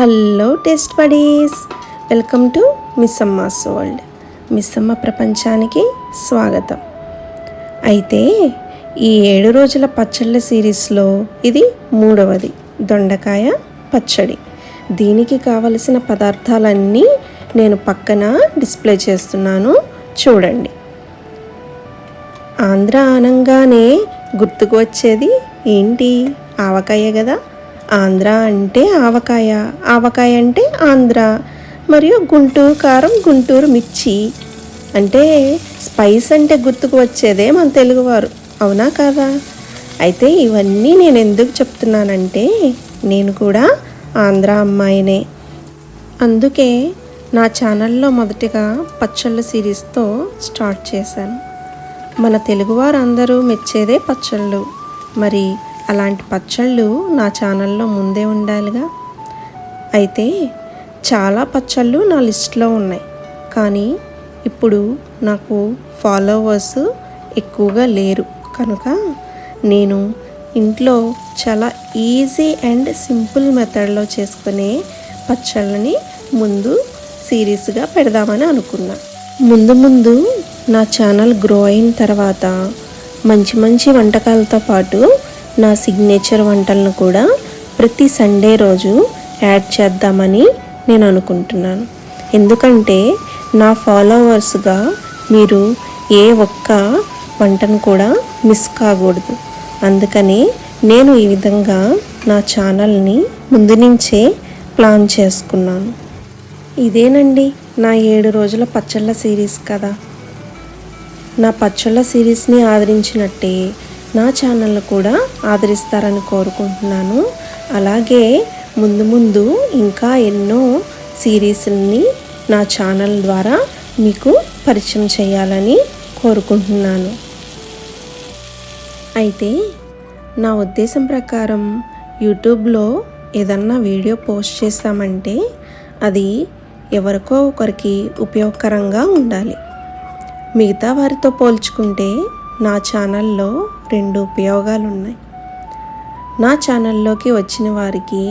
Hello test buddies welcome to Missamma's world Missamma ప్రపంచానికి స్వాగతం. అయితే ఈ ఏడు రోజుల పచ్చళ్ళ సిరీస్లో ఇది మూడవది దొండకాయ పచ్చడి. దీనికి కావలసిన పదార్థాలన్నీ నేను పక్కన డిస్ప్లే చేస్తున్నాను. చూడండి. ఆంధ్ర అనంగానే గుర్తుకు వచ్చేది ఏంటి? ఆవకాయ కదా? ఆంధ్ర అంటే ఆవకాయ. ఆవకాయ అంటే ఆంధ్ర. మరియు గుంటూరు కారం గుంటూరు మిర్చి. అంటే స్పైస్ అంటే గుర్తుకు వచ్చేదే మన తెలుగువారు అవునా కాదా? అయితే ఇవన్నీ నేను ఎందుకు చెప్తున్నానంటే నేను కూడా ఆంధ్ర అమ్మాయినే. అందుకే నా ఛానల్లో మొదటిగా పచ్చళ్ళ సిరీస్తో స్టార్ట్ చేశాను. మన తెలుగువారు అందరూ మెచ్చేదే పచ్చళ్ళు. మరి అలాంటి పచ్చళ్ళు నా ఛానల్లో ముందే ఉండాలిగా. అయితే చాలా పచ్చళ్ళు నా లిస్ట్లో ఉన్నాయి. కానీ ఇప్పుడు నాకు ఫాలోవర్స్ ఎక్కువగా లేరు. కనుక నేను ఇంట్లో చాలా ఈజీ అండ్ సింపుల్ మెథడ్లో చేసుకునే పచ్చళ్ళని ముందు సిరీస్గా పెడదామని అనుకున్నా. ముందు ముందు నా ఛానల్ గ్రో అయిన తర్వాత మంచి మంచి వంటకాలతో పాటు నా సిగ్నేచర్ వంటలను కూడా ప్రతి సండే రోజు యాడ్ చేద్దామని నేను అనుకుంటున్నాను. ఎందుకంటే నా ఫాలోవర్స్గా మీరు ఏ ఒక్క వంటను కూడా మిస్ కాకూడదు. అందుకని నేను ఈ విధంగా నా ఛానల్ని ముందు నుంచే ప్లాన్ చేసుకున్నాను. ఇదేనండి నా ఏడు రోజుల పచ్చళ్ళ సిరీస్ కదా. నా పచ్చళ్ళ సిరీస్ని ఆదరించినట్టే నా ఛానల్ కూడా ఆదరిస్తారని కోరుకుంటున్నాను. అలాగే ముందు ముందు ఇంకా ఎన్నో సిరీస్ని నా ఛానల్ ద్వారా మీకు పరిచయం చేయాలని కోరుకుంటున్నాను. అయితే నా ఉద్దేశం ప్రకారం యూట్యూబ్లో ఏదన్నా వీడియో పోస్ట్ చేస్తామంటే అది ఎవరికో ఒకరికి ఉపయోగకరంగా ఉండాలి. మిగతా వారితో పోల్చుకుంటే నా ఛానల్లో రెండు ఉపయోగాలు ఉన్నాయి నా ఛానల్లోకి వచ్చిన వారికి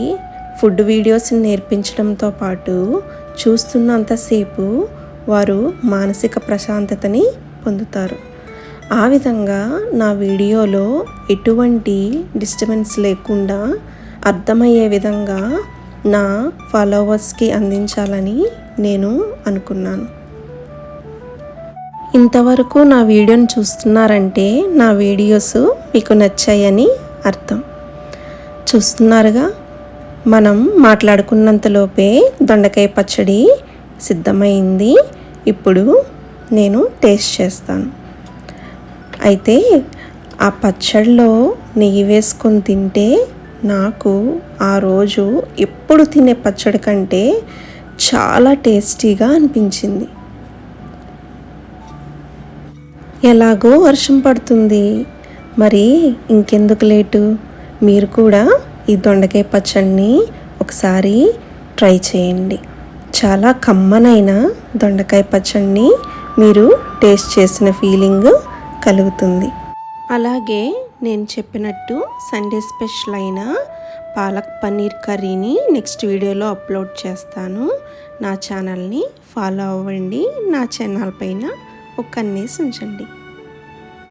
ఫుడ్ వీడియోస్ని నేర్పించడంతో పాటు చూస్తున్నంతసేపు వారు మానసిక ప్రశాంతతని పొందుతారు. ఆ విధంగా నా వీడియోలో ఎటువంటి డిస్టర్బెన్స్ లేకుండా అర్థమయ్యే విధంగా నా ఫాలోవర్స్కి అందించాలని నేను అనుకున్నాను. ఇంతవరకు నా వీడియోని చూస్తున్నారంటే నా వీడియోస్ మీకు నచ్చాయని అర్థం. చూస్తున్నారుగా? మనం మాట్లాడుకున్నంతలోపే దొండకాయ పచ్చడి సిద్ధమైంది. ఇప్పుడు నేను టేస్ట్ చేస్తాను. అయితే ఆ పచ్చడిలో నెయ్యి వేసుకొని తింటే నాకు ఆ రోజు ఎప్పుడు తినే పచ్చడి కంటే చాలా టేస్టీగా అనిపించింది. ఎలాగో వర్షం పడుతుంది. మరి ఇంకెందుకు లేటు? మీరు కూడా ఈ దొండకాయ పచ్చడిని ఒకసారి ట్రై చేయండి. చాలా కమ్మనైన దొండకాయ పచ్చడిని మీరు టేస్ట్ చేసిన ఫీలింగ్ కలుగుతుంది. అలాగే నేను చెప్పినట్టు సండే స్పెషల్ అయిన పాలక్ పన్నీర్ కర్రీని నెక్స్ట్ వీడియోలో అప్లోడ్ చేస్తాను. నా ఛానల్ని ఫాలో అవ్వండి. నా ఛానల్ పైన ఒక ఉంచండి.